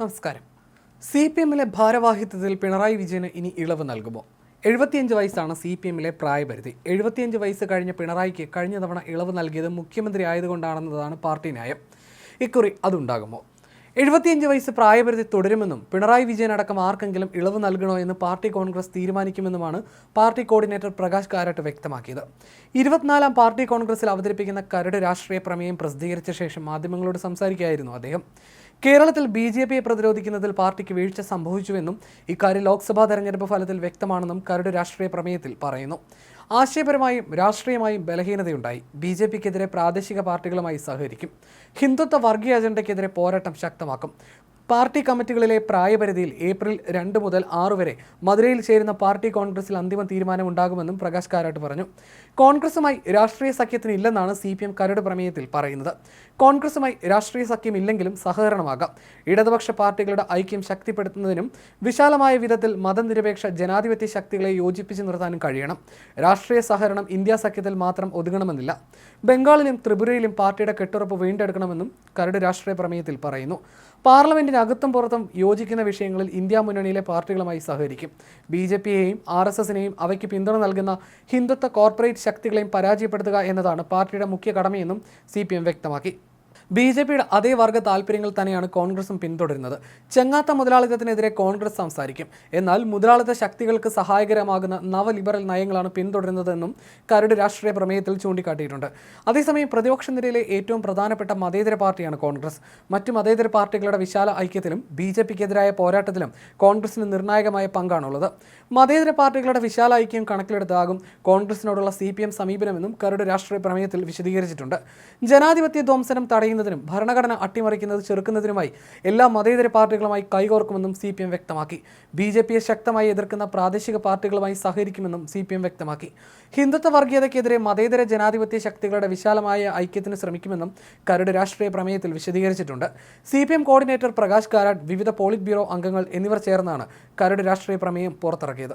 നമസ്കാരം. C P എമ്മിലെ ഭാരവാഹിത്വത്തിൽ പിണറായി വിജയന് ഇനി ഇളവ് നൽകുമോ? എഴുപത്തിയഞ്ച് വയസ്സാണ് സി പി എമ്മിലെ പ്രായപരിധി. എഴുപത്തിയഞ്ച് വയസ്സ് കഴിഞ്ഞ പിണറായിക്ക് കഴിഞ്ഞ തവണ ഇളവ് നൽകിയത് മുഖ്യമന്ത്രി ആയതുകൊണ്ടാണെന്നതാണ് പാർട്ടി ന്യായം. ഇക്കുറി അതുണ്ടാകുമോ? എഴുപത്തിയഞ്ച് വയസ്സ് പ്രായപരിധി തുടരുമെന്നും പിണറായി വിജയൻ അടക്കം ആർക്കെങ്കിലും ഇളവ് നൽകണോ എന്ന് പാർട്ടി കോൺഗ്രസ് തീരുമാനിക്കുമെന്നുമാണ് പാർട്ടി കോർഡിനേറ്റർ പ്രകാശ് കാരാട്ട് വ്യക്തമാക്കിയത്. ഇരുപത്തിനാലാം പാർട്ടി കോൺഗ്രസിൽ അവതരിപ്പിക്കുന്ന കരട് രാഷ്ട്രീയ പ്രമേയം പ്രസിദ്ധീകരിച്ച ശേഷം മാധ്യമങ്ങളോട് സംസാരിക്കുകയായിരുന്നു അദ്ദേഹം. കേരളത്തിൽ ബി ജെ പിയെ പ്രതിരോധിക്കുന്നതിൽ പാർട്ടിക്ക് വീഴ്ച സംഭവിച്ചുവെന്നും ഇക്കാര്യം ലോക്സഭാ തെരഞ്ഞെടുപ്പ് ഫലത്തിൽ വ്യക്തമാണെന്നും കരട് രാഷ്ട്രീയ പ്രമേയത്തിൽ പറയുന്നു. ആശയപരമായും രാഷ്ട്രീയമായും ബലഹീനതയുണ്ടായി. ബി ജെ പിക്കെതിരെ പ്രാദേശിക പാർട്ടികളുമായി സഹകരിക്കും. ഹിന്ദുത്വ വർഗീയ അജണ്ടയ്ക്കെതിരെ പോരാട്ടം ശക്തമാക്കും. പാർട്ടി കമ്മിറ്റികളിലെ പ്രായപരിധിയിൽ ഏപ്രിൽ രണ്ട് മുതൽ ആറ് വരെ മധുരയിൽ ചേരുന്ന പാർട്ടി കോൺഗ്രസിൽ അന്തിമ തീരുമാനമുണ്ടാകുമെന്നും പ്രകാശ് കാരാട്ട് പറഞ്ഞു. കോൺഗ്രസുമായി രാഷ്ട്രീയ സഖ്യത്തിന് ഇല്ലെന്നാണ് സി പി എം കരട് പ്രമേയത്തിൽ പറയുന്നത്. കോൺഗ്രസുമായി രാഷ്ട്രീയ സഖ്യം ഇല്ലെങ്കിലും സഹകരണമാകാം. ഇടതുപക്ഷ പാർട്ടികളുടെ ഐക്യം ശക്തിപ്പെടുത്തുന്നതിനും വിശാലമായ വിധത്തിൽ മതനിരപേക്ഷ ജനാധിപത്യ ശക്തികളെ യോജിപ്പിച്ച് നിർത്താനും കഴിയണം. രാഷ്ട്രീയ സഹകരണം ഇന്ത്യ സഖ്യത്തിൽ മാത്രം ഒതുങ്ങണമെന്നില്ല. ബംഗാളിലും ത്രിപുരയിലും പാർട്ടിയുടെ കെട്ടുറപ്പ് വീണ്ടെടുക്കണമെന്നും കരട് രാഷ്ട്രീയ പ്രമേയത്തിൽ പറയുന്നു. പാർലമെന്റിന് അകത്തും പുറത്തും യോജിക്കുന്ന വിഷയങ്ങളിൽ ഇന്ത്യ മുന്നണിയിലെ പാർട്ടികളുമായി സഹകരിക്കും. ബി ജെ പിയെയും ആർ എസ് എസിനെയും അവയ്ക്ക് പിന്തുണ നൽകുന്ന ഹിന്ദുത്വ കോർപ്പറേറ്റ് ശക്തികളെയും പരാജയപ്പെടുത്തുക എന്നതാണ് പാർട്ടിയുടെ മുഖ്യ കടമയെന്നും സി വ്യക്തമാക്കി. ബി ജെ പിയുടെ അതേ വർഗ താല്പര്യങ്ങൾ തന്നെയാണ് കോൺഗ്രസും പിന്തുടരുന്നത്. ചെങ്ങാത്ത മുതലാളിത്തത്തിനെതിരെ കോൺഗ്രസ് സംസാരിക്കും. എന്നാൽ മുതലാളിത്ത ശക്തികൾക്ക് സഹായകരമാകുന്ന നവലിബറൽ നയങ്ങളാണ് പിന്തുടരുന്നതെന്നും കരട് രാഷ്ട്രീയ പ്രമേയത്തിൽ ചൂണ്ടിക്കാട്ടിയിട്ടുണ്ട്. അതേസമയം പ്രതിപക്ഷ നിരയിലെ ഏറ്റവും പ്രധാനപ്പെട്ട മതേതര പാർട്ടിയാണ് കോൺഗ്രസ്. മറ്റു മതേതര പാർട്ടികളുടെ വിശാല ഐക്യത്തിലും ബി ജെ പിക്കെതിരായ പോരാട്ടത്തിലും കോൺഗ്രസിന് നിർണായകമായ പങ്കാണുള്ളത്. മതേതര പാർട്ടികളുടെ വിശാല ഐക്യം കണക്കിലെടുത്താകും കോൺഗ്രസിനോടുള്ള സി പി എം സമീപനമെന്നും കരട് രാഷ്ട്രീയ പ്രമേയത്തിൽ വിശദീകരിച്ചിട്ടുണ്ട്. ജനാധിപത്യ ധ്വംസനം തടയുന്നതിനും ഭരണഘടന അട്ടിമറിക്കുന്നത് ചെറുക്കുന്നതിനുമായി എല്ലാ മതേതര പാർട്ടികളുമായി കൈകോർക്കുമെന്നും സി പി എം വ്യക്തമാക്കി. ബി ജെ പിയെ ശക്തമായി എതിർക്കുന്ന പ്രാദേശിക പാർട്ടികളുമായി സഹകരിക്കുമെന്നും സി പി എം വ്യക്തമാക്കി. ഹിന്ദുത്വ വർഗീയതയ്ക്കെതിരെ മതേതര ജനാധിപത്യ ശക്തികളുടെ വിശാലമായ ഐക്യത്തിന് ശ്രമിക്കുമെന്നും കരട് രാഷ്ട്രീയ പ്രമേയത്തിൽ വിശദീകരിച്ചിട്ടുണ്ട്. C P M coordinator Prakash Karat വിവിധ പോളിറ്റ് ബ്യൂറോ അംഗങ്ങൾ എന്നിവർ ചേർന്നാണ് കരട് രാഷ്ട്രീയ പ്രമേയം പുറത്തിറക്കിയത്.